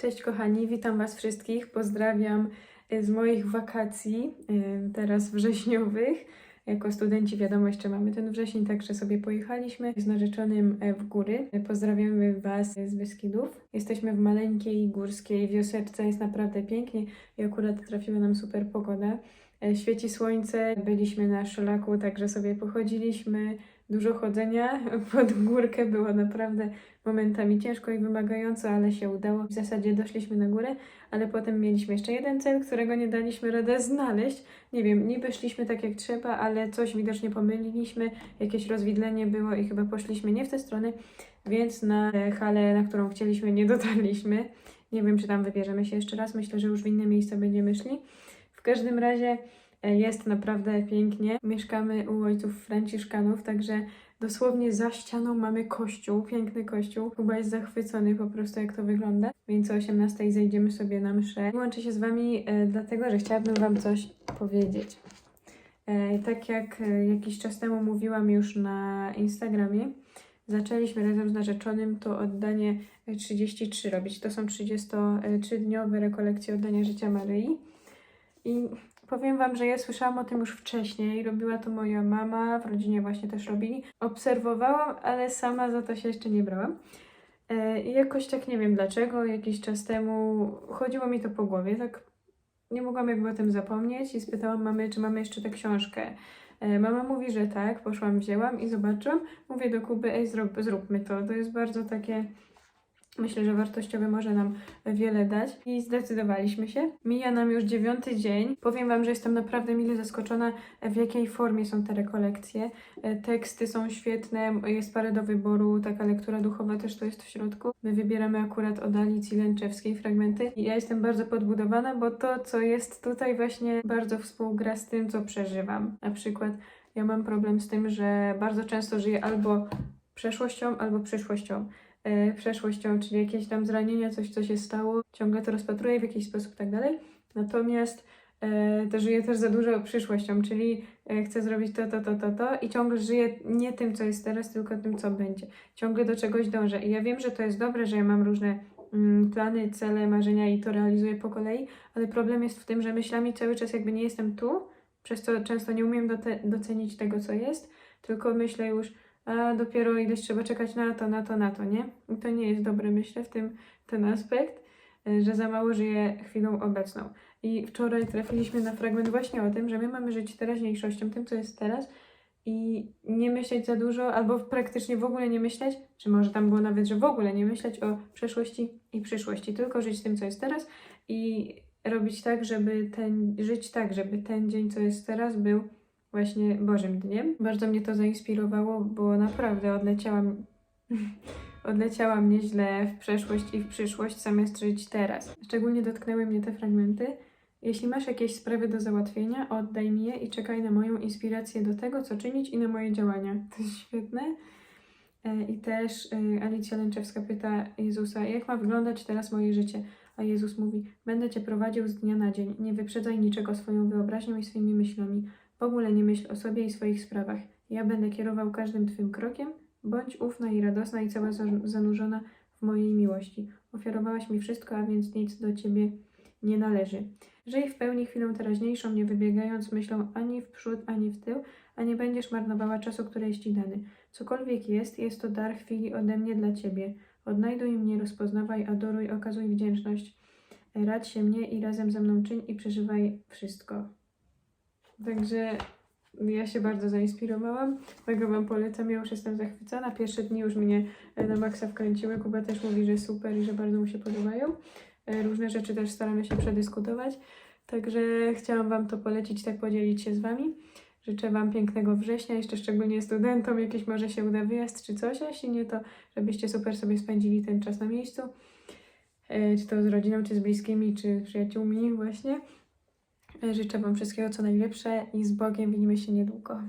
Cześć kochani, witam Was wszystkich. Pozdrawiam e, z moich wakacji, e, teraz wrześniowych. Jako studenci wiadomo, jeszcze mamy ten wrzesień, także sobie pojechaliśmy z narzeczonym e, w góry. Pozdrawiamy Was z Beskidów. Jesteśmy w maleńkiej górskiej wioseczce, jest naprawdę pięknie i akurat trafiła nam super pogoda. Świeci słońce, byliśmy na szlaku, także sobie pochodziliśmy. Dużo chodzenia pod górkę było naprawdę momentami ciężko i wymagająco, ale się udało. W zasadzie doszliśmy na górę, ale potem mieliśmy jeszcze jeden cel, którego nie daliśmy radę znaleźć. Nie wiem, niby szliśmy tak jak trzeba, ale coś widocznie pomyliliśmy, jakieś rozwidlenie było i chyba poszliśmy nie w tę stronę, więc na halę, na którą chcieliśmy, nie dotarliśmy. Nie wiem, czy tam wybierzemy się jeszcze raz. Myślę, że już w inne miejsca będziemy szli. W każdym razie jest naprawdę pięknie. Mieszkamy u ojców Franciszkanów, także dosłownie za ścianą mamy kościół, piękny kościół. Chyba jest zachwycony po prostu, jak to wygląda. Więc o 18 zejdziemy sobie na mszę. Łączę się z Wami e, dlatego, że chciałabym Wam coś powiedzieć. E, tak jak e, jakiś czas temu mówiłam już na Instagramie, zaczęliśmy razem z narzeczonym to oddanie e, 33 robić. To są 33-dniowe rekolekcje oddania życia Maryi. I powiem Wam, że ja słyszałam o tym już wcześniej. Robiła to moja mama, w rodzinie właśnie też robili. Obserwowałam, ale sama za to się jeszcze nie brałam. E, I jakoś tak nie wiem dlaczego, jakiś czas temu chodziło mi to po głowie, tak nie mogłam jakby o tym zapomnieć i spytałam mamy, czy mamy jeszcze tę książkę. E, Mama mówi, że tak, poszłam, wzięłam i zobaczyłam. Mówię do Kuby, ej, zrób, zróbmy to. To jest bardzo takie, myślę, że wartościowe może nam wiele dać. I zdecydowaliśmy się. Mija nam już dziewiąty dzień. Powiem Wam, że jestem naprawdę mile zaskoczona, w jakiej formie są te rekolekcje. E, Teksty są świetne, jest parę do wyboru, taka lektura duchowa też to jest w środku. My wybieramy akurat od Alicji Lęczewskiej fragmenty i ja jestem bardzo podbudowana, bo to, co jest tutaj właśnie bardzo współgra z tym, co przeżywam. Na przykład ja mam problem z tym, że bardzo często żyję albo przeszłością, albo przyszłością. E, przeszłością, czyli jakieś tam zranienia, coś, co się stało, ciągle to rozpatruję w jakiś sposób, tak dalej. Natomiast e, to żyję też za dużo przyszłością, czyli e, chcę zrobić to, to, to, to, to i ciągle żyję nie tym, co jest teraz, tylko tym, co będzie. Ciągle do czegoś dążę. I ja wiem, że to jest dobre, że ja mam różne mm, plany, cele, marzenia i to realizuję po kolei, ale problem jest w tym, że myślami cały czas jakby nie jestem tu, przez co często nie umiem docenić tego, co jest, tylko myślę już, a dopiero ileś trzeba czekać na to, na to, na to, nie? I to nie jest dobre, myślę, w tym ten aspekt, y, że za mało żyję chwilą obecną. I wczoraj trafiliśmy na fragment właśnie o tym, że my mamy żyć teraźniejszością, tym, co jest teraz i nie myśleć za dużo, albo praktycznie w ogóle nie myśleć, czy może tam było nawet, że w ogóle nie myśleć o przeszłości i przyszłości, tylko żyć tym, co jest teraz i robić tak, żeby ten, żyć tak, żeby ten dzień, co jest teraz, był właśnie Bożym Dniem. Bardzo mnie to zainspirowało, bo naprawdę odleciałam, odleciałam nieźle w przeszłość i w przyszłość, zamiast żyć teraz. Szczególnie dotknęły mnie te fragmenty. Jeśli masz jakieś sprawy do załatwienia, oddaj mi je i czekaj na moją inspirację do tego, co czynić i na moje działania. To jest świetne. E, I też e, Alicja Lęczewska pyta Jezusa, jak ma wyglądać teraz moje życie? A Jezus mówi, będę Cię prowadził z dnia na dzień. Nie wyprzedzaj niczego swoją wyobraźnią i swoimi myślami. W ogóle nie myśl o sobie i swoich sprawach. Ja będę kierował każdym Twym krokiem. Bądź ufna i radosna i cała za- zanurzona w mojej miłości. Ofiarowałaś mi wszystko, a więc nic do Ciebie nie należy. Żyj w pełni chwilą teraźniejszą, nie wybiegając myślą ani w przód, ani w tył, a nie będziesz marnowała czasu, który jest Ci dany. Cokolwiek jest, jest to dar chwili ode mnie dla Ciebie. Odnajduj mnie, rozpoznawaj, adoruj, okazuj wdzięczność. Radź się mnie i razem ze mną czyń i przeżywaj wszystko. Także ja się bardzo zainspirowałam. Mega Wam polecam, ja już jestem zachwycona. Pierwsze dni już mnie e, na maksa wkręciły. Kuba też mówi, że super i że bardzo mu się podobają. E, Różne rzeczy też staramy się przedyskutować. Także chciałam Wam to polecić, tak podzielić się z Wami. Życzę Wam pięknego września, jeszcze szczególnie studentom, jakiś może się uda wyjazd czy coś, a jeśli nie, to żebyście super sobie spędzili ten czas na miejscu, E, czy to z rodziną, czy z bliskimi, czy przyjaciółmi właśnie. Życzę Wam wszystkiego co najlepsze i z Bogiem widzimy się niedługo.